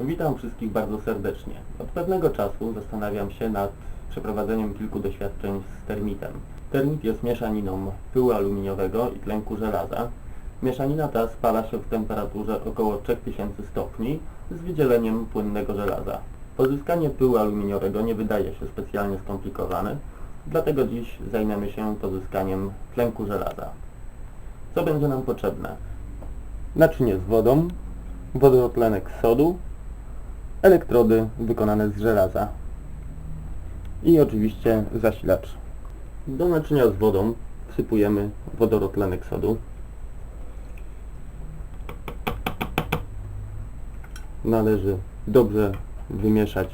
Witam wszystkich bardzo serdecznie. Od pewnego czasu zastanawiam się nad przeprowadzeniem kilku doświadczeń z termitem. Termit jest mieszaniną pyłu aluminiowego i tlenku żelaza. Mieszanina ta spala się w temperaturze około 3000 stopni z wydzieleniem płynnego żelaza. Pozyskanie pyłu aluminiowego nie wydaje się specjalnie skomplikowane, dlatego dziś zajmiemy się pozyskaniem tlenku żelaza. Co będzie nam potrzebne? Naczynie z wodą, wodorotlenek sodu, elektrody wykonane z żelaza i oczywiście zasilacz. Do naczynia z wodą wsypujemy wodorotlenek sodu. Należy dobrze wymieszać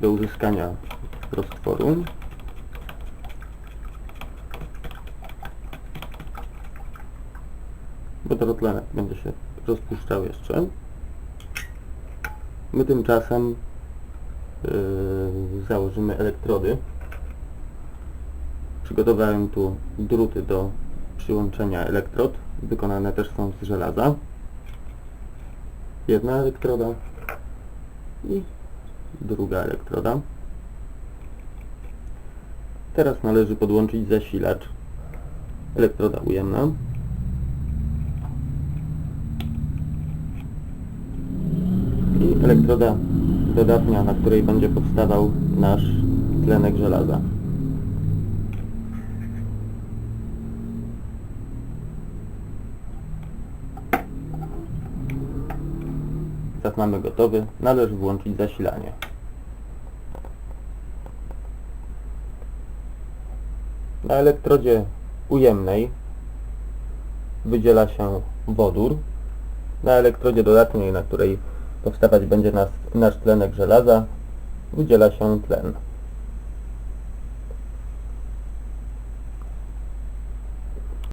do uzyskania roztworu. Wodorotlenek będzie się rozpuszczał jeszcze. My tymczasem yy, założymy elektrody. Przygotowałem tu druty do przyłączenia elektrod. Wykonane też są z żelaza. Jedna elektroda i druga elektroda. Teraz należy podłączyć zasilacz. Elektroda ujemna. i elektroda dodatnia, na której będzie powstawał nasz tlenek żelaza. Jak mamy gotowy, należy włączyć zasilanie. Na elektrodzie ujemnej wydziela się wodór. Na elektrodzie dodatniej, na której powstawać będzie nas, nasz tlenek żelaza, wydziela się tlen.